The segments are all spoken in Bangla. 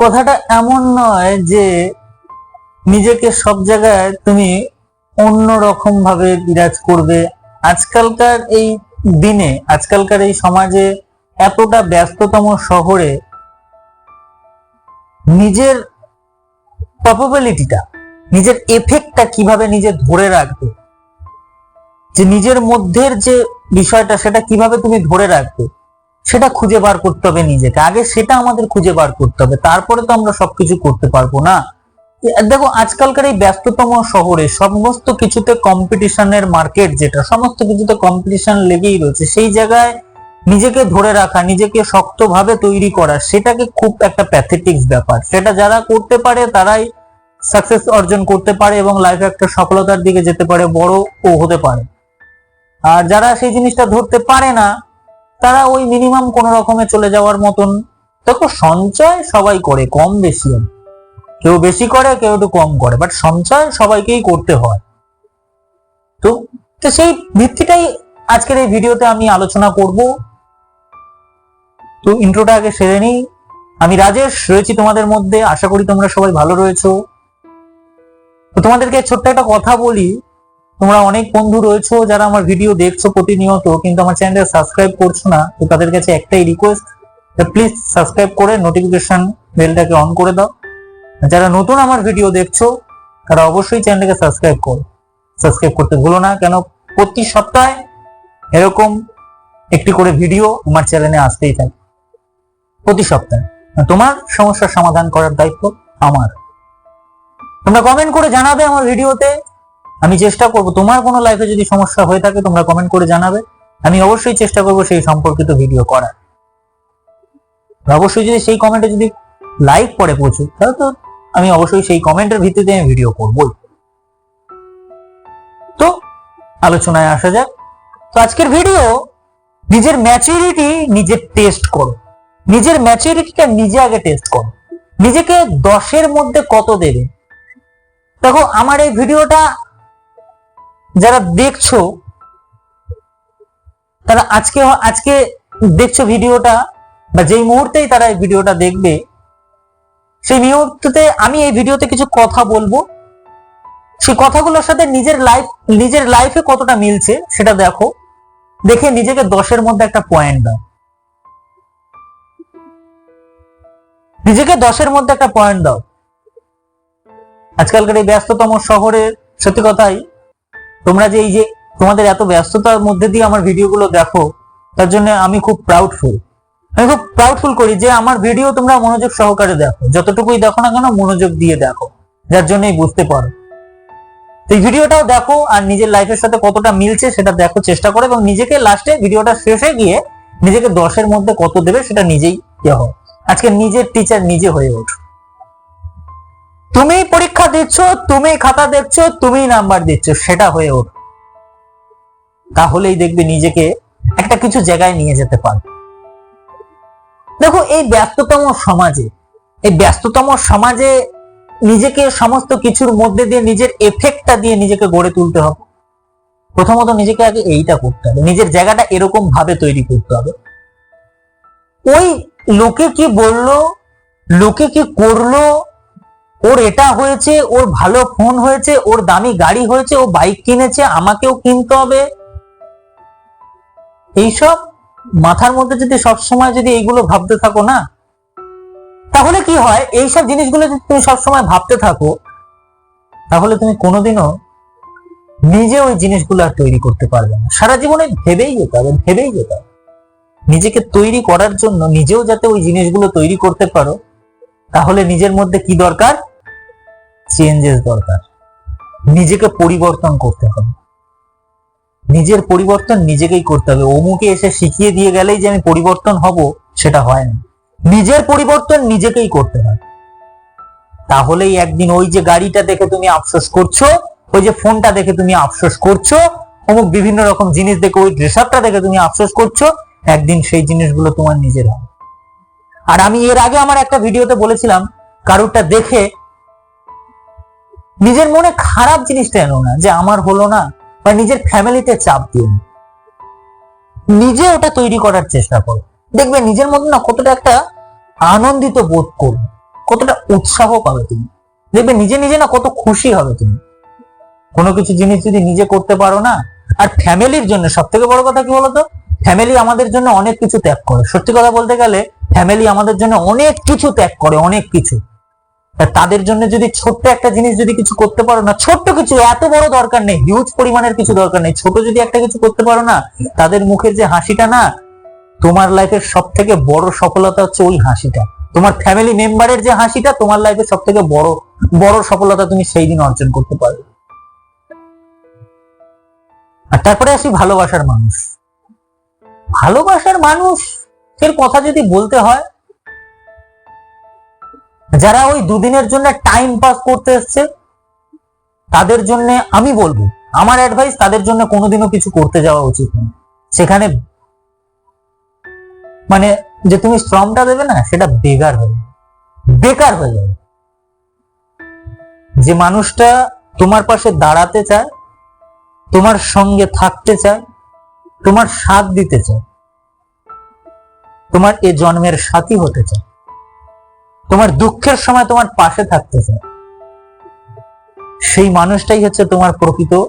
কথাটা এমন নয় যে নিজেকে সব জায়গায় তুমি অন্য রকম ভাবে বিরাজ করবে। আজকালকার এই দিনে, আজকালকার এই সমাজে এতটা ব্যস্ততম শহরে নিজের প্রবাবিলিটিটা নিজের এফেক্টটা কীভাবে নিজে ধরে রাখবে? যে নিজের মধ্যের যে বিষয়টা, সেটা কীভাবে তুমি ধরে রাখবে? সেটা খুঁজে বার করতে হবে নিজেকে। আগে সেটা আমাদের খুঁজে বার করতে হবে, তারপরে তো আমরা সবকিছু করতে পারব না। দেখো, আজকালকার এই ব্যস্ততম শহরে সমস্ত কিছুতে কম্পিটিশনের মার্কেট যেটা, সমস্ত কিছুতে কম্পিটিশন লেগেই রয়েছে, সেই জায়গায় নিজেকে ধরে রাখা, নিজেকে শক্তভাবে তৈরি করা, সেটাকে খুব একটা প্যাথেটিক্স ব্যাপার। সেটা যারা করতে পারে, তারাই সাকসেস অর্জন করতে পারে এবং লাইফে একটা সফলতার দিকে যেতে পারে, বড় ও হতে পারে। আর যারা সেই জিনিসটা ধরতে পারে না তারা ওই মিনিমাম কোন রকমে চলে যাওয়ার মতন। দেখো, সঞ্চয় সবাই করে, কম বেশি কেউ বেশি করে, কেউ একটু কম করে বাট সঞ্চয় সবাইকেই করতে হয়। তো তো সেই ভিত্তিটাই আজকের এই ভিডিওতে আমি আলোচনা করব। তো ইন্ট্রোটা আগে সেরে নিই। আমি রাজেশ, রয়েছি তোমাদের মধ্যে। আশা করি তোমরা সবাই ভালো রয়েছো। তো তোমাদেরকে ছোট্ট একটা কথা বলি। তোমরা অনেক বন্ধু রয়েছো যারা আমার ভিডিও দেখছ প্রতিনিয়ত, কিন্তু আমার চ্যানেল সাবস্ক্রাইব করছ না, তো তাদের কাছে একটাই রিকোয়েস্ট প্লিজ সাবস্ক্রাইব করে নোটিফিকেশন বেলটাকে অন করে দাও। যারা নতুন আমার ভিডিও দেখছ, তারা অবশ্যই চ্যানেলটাকে সাবস্ক্রাইব করো। সাবস্ক্রাইব করতে ভুলো না, কেন প্রতি সপ্তাহে এরকম একটি করে ভিডিও আমার চ্যানেলে আসতেই থাকে। প্রতি সপ্তাহে। তোমার সমস্যার সমাধান করার দায়িত্ব আমার। তোমরা কমেন্ট করে জানাবে আমার ভিডিওতে আমি চেষ্টা করব, তোমার কোনো লাইফে যদি সমস্যা হয়ে থাকে, তোমরা কমেন্ট করে জানাবে। আমি অবশ্যই চেষ্টা করব সেই সম্পর্কিত ভিডিও করার। অবশ্যই যদি সেই কমেন্টে যদি লাইক পড়ে প্রচুর, তাহলে তো আমি অবশ্যই সেই কমেন্টের ভিত্তিতে আমি ভিডিও করবই। তো আলোচনায় আসা যাক। তো আজকের ভিডিও নিজের ম্যাচুরিটি নিজে টেস্ট করো। নিজের ম্যাচুরিটিটা নিজে আগে টেস্ট করো। নিজেকে দশের মধ্যে কত দেবে? দেখো, আমার এই ভিডিওটা যারা দেখছ, তারা আজকে আজকে দেখছ ভিডিওটা, বা যেই মুহূর্তেই তারা এই ভিডিওটা দেখবে, সেই মুহূর্তে আমি এই ভিডিওতে কিছু কথা বলব। সেই কথাগুলোর সাথে নিজের লাইফ নিজের লাইফে কতটা মিলছে, সেটা দেখো। দেখে নিজেকে দশের মধ্যে একটা পয়েন্ট দাও। নিজেকে দশের মধ্যে একটা পয়েন্ট দাও। আজকালকার এই ব্যস্ততম শহরে, সত্যি কথাই তোমরা যে এই যে তোমাদের এত ব্যস্ততার মধ্যে দিয়ে আমার ভিডিওগুলো দেখো, তার জন্য আমি খুব প্রাউডফুল আমি খুব প্রাউডফুল করি যে আমার ভিডিও তোমরা মনোযোগ সহকারে দেখো। যতটুকুই দেখো না কেন, মনোযোগ দিয়ে দেখো। যার জন্যই বুঝতে পারো। এই ভিডিওটাও দেখো, আর নিজের লাইফের সাথে কতটা মিলছে সেটা দেখো, চেষ্টা করো, এবং নিজেকে লাস্টে ভিডিওটা শেষে গিয়ে নিজেকে দশের মধ্যে কত দেবে সেটা নিজেই হও আজকে নিজের টিচার নিজে হয়ে ওঠো। তুমি পরীক্ষা দিচ্ছ তুমি খাতা দেখছ তুমি নাম্বার দিচ্ছ, সেটা হয়ে ওঠো। তাহলেই দেখবে নিজেকে একটা কিছু জায়গায় নিয়ে যেতে পারবে। দেখো, এই ব্যস্ততম সমাজে, এই ব্যস্ততম সমাজে নিজেকে সমস্ত কিছুর মধ্যে দিয়ে নিজের এফেক্টটা দিয়ে নিজেকে গড়ে তুলতে হবে। প্রথমত নিজেকে আগে এইটা করতে হবে, নিজের জায়গাটা এরকম ভাবে তৈরি করতে হবে। ওই লোকে কি বলল, লোকে কি করল ওর এটা হয়েছে, ওর ভালো ফোন হয়েছে, ওর দামি গাড়ি হয়েছে, ও বাইক কিনেছে, আমাকেও কিনতে হবে। এইসব মাথার মধ্যে যদি সবসময় যদি এইগুলো ভাবতে থাকো না, তাহলে কি হয়? এইসব জিনিসগুলো যদি তুমি সবসময় ভাবতে থাকো, তাহলে তুমি কোনোদিনও নিজে ওই জিনিসগুলো আর তৈরি করতে পারবে না। সারা জীবনে ভেবেই যেতে হবে, ভেবেই যেতে হবে। নিজেকে তৈরি করার জন্য নিজেও যাতে ওই জিনিসগুলো তৈরি করতে পারো, তাহলে নিজের মধ্যে কি দরকার? চেঞ্জেস দরকার। নিজেকে পরিবর্তন করতে হবে। নিজের পরিবর্তন নিজেকেই করতে হবে। অমুকে এসে শিখিয়ে দিয়ে গেলেই যে আমি পরিবর্তন হব, সেটা হয় না। নিজের পরিবর্তন নিজেকেই করতে হয়। তাহলেই একদিন ওই যে গাড়িটা দেখে তুমি আফসোস করছ, ওই যে ফোনটা দেখে তুমি আফসোস করছ, অমুক বিভিন্ন রকম জিনিস দেখে ওই ড্রেস আপটা দেখে তুমি আফসোস করছ, একদিন সেই জিনিসগুলো তোমার নিজের হবে। আর আমি এর আগে আমার একটা ভিডিওতে বলেছিলাম, কারুরটা দেখে নিজের মনে খারাপ জিনিসটা এনো না, যে আমার হলো না, বা নিজের ফ্যামিলিতে চাপ দিও না। নিজে ওটা তৈরি করার চেষ্টা করো। দেখবে নিজের মধ্যে না কতটা একটা আনন্দিত বোধ করবে, কতটা উৎসাহ পাবে তুমি। দেখবে নিজে নিজে না কত খুশি হবে তুমি। কোনো কিছু জিনিস যদি নিজে করতে পারো না, আর ফ্যামিলির জন্য সব থেকে বড় কথা কি বলতো? ফ্যামিলি আমাদের জন্য অনেক কিছু ত্যাগ করে। সত্যি কথা বলতে গেলে, ফ্যামিলি আমাদের জন্য অনেক কিছু ত্যাগ করে, অনেক কিছু। তাদের জন্য যদি ছোট্ট একটা জিনিস যদি কিছু করতে পারো না, ছোট্ট কিছু, এত বড় দরকার নেই হিউজ পরিমাণের কিছু দরকার নেই। ছোট যদি একটা কিছু করতে পারো না, তাদের মুখের যে হাসিটা না, তোমার লাইফের সব থেকে বড় সফলতা হচ্ছে ওই হাসিটা। তোমার ফ্যামিলি মেম্বারের যে হাসিটা, তোমার লাইফের সব থেকে বড় বড় সফলতা তুমি সেই দিন অর্জন করতে পারবে। আর তারপরে আসি ভালোবাসার মানুষ। ভালোবাসার মানুষ এর কথা যদি বলতে হয় যারা ওই দুদিনের জন্য টাইম পাস করতে এসছে, তাদের জন্য আমি বলব, আমার অ্যাডভাইস তাদের জন্য কোনোদিনও কিছু করতে যাওয়া উচিত নয়। সেখানে মানে যে তুমি শ্রমটা দেবে না, সেটা বেকার হয়ে বেকার হয়ে যাবে। যে মানুষটা তোমার পাশে দাঁড়াতে চায়, তোমার সঙ্গে থাকতে চায়, তোমার সাথ দিতে চায়, তোমার এ জন্মের সাথী হতে চায় তোমার দুঃখের সময় তোমার পাশে থাকতে চায়। সেই মানুষটাই হচ্ছে তোমার প্রকৃত,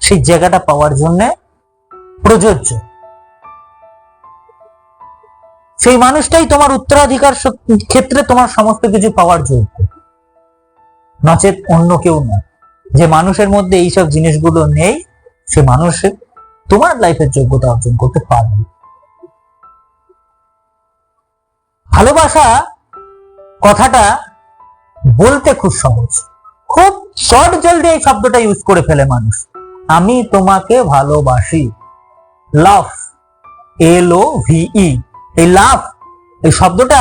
সেই জায়গাটা পাওয়ার জন্য প্রযোজ্য। সেই মানুষটাই তোমার উত্তরাধিকার ক্ষেত্রে তোমার সমস্ত কিছু পাওয়ার যোগ্য। নচেত অন্য কেউ না। যে মানুষের মধ্যে এইসব জিনিসগুলো নেই, সে মানুষের তোমার লাইফের যোগ্যতা অর্জন করতে পারবে। ভালোবাসা কথাটা বলতে খুব সহজ। খুব শর্ট জলদি এই শব্দটা ইউজ করে ফেলে মানুষ। আমি তোমাকে ভালোবাসি। লাভ এল ও ভিই এই লাভ এই শব্দটা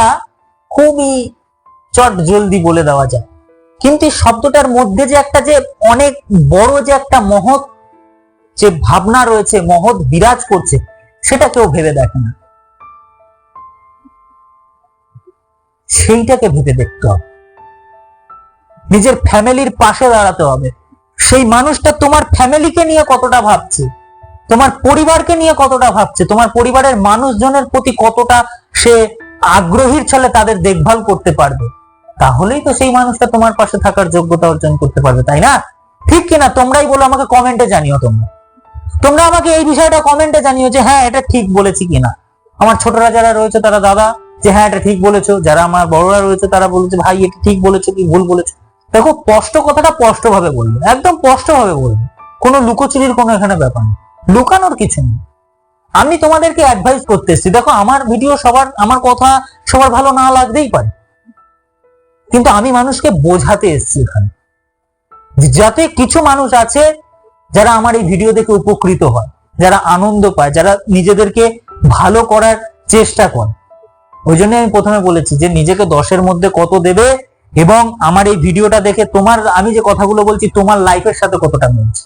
খুবই চট জলদি বলে দেওয়া যায়। কিন্তু শব্দটার মধ্যে যে একটা যে অনেক বড় যে একটা মহৎ যে ভাবনা রয়েছে, মহৎ বিরাজ করছে, সেটা কেউ ভেবে দেখে না। সেইটাকে ভেবে দেখতে হবে। নিজের ফ্যামিলির পাশে দাঁড়াতে হবে। সেই মানুষটা তোমার ফ্যামিলিকে নিয়ে কতটা ভাবছে? তোমার পরিবারকে নিয়ে কতটা ভাবছে? তোমার পরিবারের মানুষজনের প্রতি কতটা সে আগ্রহীর ছলে তাদের দেখভাল করতে পারবে? তাহলেই তো সেই মানুষটা তোমার পাশে থাকার যোগ্যতা অর্জন করতে পারবে, তাই না? ঠিক কিনা তোমরাই বলো, আমাকে কমেন্টে জানিও তোমরা। তোমরা আমাকে এই বিষয়টা কমেন্টে জানিও যে হ্যাঁ এটা ঠিক বলেছি কিনা। আমার ছোটরা যারা রয়েছে, তারা দাদা। যে হ্যাঁ এটা ঠিক বলেছ। যারা আমার বড়রা রয়েছে, তারা বলেছে, ভাই, এটা ঠিক বলেছ কি ভুল বলেছ? দেখো, স্পষ্ট কথাটা স্পষ্ট ভাবে বলবে, একদম স্পষ্ট ভাবে বলবে। কোনো লুকোচুরির কোনো এখানে ব্যাপার নেই। লুকানোর কিছু নেই। আমি তোমাদেরকে অ্যাডভাইস করতে এসেছি। দেখো, আমার ভিডিও সবার, আমার কথা সবার ভালো না লাগতেই পারে। কিন্তু আমি মানুষকে বোঝাতে এসেছি এখানে। যাতে কিছু মানুষ আছে, যারা আমার এই ভিডিও দেখে উপকৃত হয়, যারা আনন্দ পায়, যারা নিজেদেরকে ভালো করার চেষ্টা করে। ওই জন্য আমি প্রথমে বলেছি যে নিজেকে দশের মধ্যে কত দেবে এবং আমার এই ভিডিওটা দেখে তোমার, আমি যে কথাগুলো বলছি, তোমার লাইফের সাথে কতটা মিলছে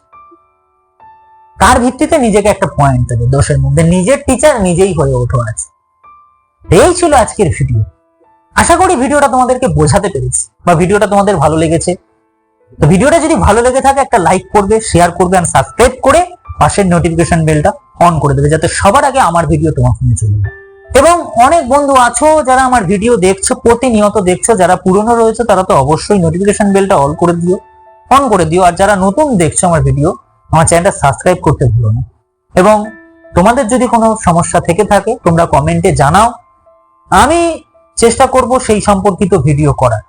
তার ভিত্তিতে নিজেকে একটা পয়েন্ট দেবে দশের মধ্যে? নিজের টিচার নিজেই হয়ে ওঠো আজ। এই ছিল আজকের ভিডিও আশা করি ভিডিওটা তোমাদেরকে বোঝাতে পেরেছি বা ভিডিওটা তোমাদের ভালো লেগেছে। তো ভিডিওটা যদি ভালো লেগে থাকে, একটা লাইক করবে শেয়ার করবে আর সাবস্ক্রাইব করে পাশের নোটিফিকেশন বেলটা অন করে দেবে, যাতে সবার আগে আমার ভিডিও তোমার ফোনে চলে যায়। এবং অনেক বন্ধু আছো যারা আমার ভিডিও দেখছ, প্রতিনিয়ত দেখছ, যারা পুরনো রয়েছে, তারা তো অবশ্যই নোটিফিকেশন বেলটা অল করে দিও অন করে দিও। আর যারা নতুন দেখছ আমার ভিডিও আমার চ্যানেলটা সাবস্ক্রাইব করতে ভুলো না। এবং তোমাদের যদি কোনো সমস্যা থেকে থাকে, তোমরা কমেন্টে জানাও। আমি চেষ্টা করব সেই সম্পর্কিত ভিডিও করার।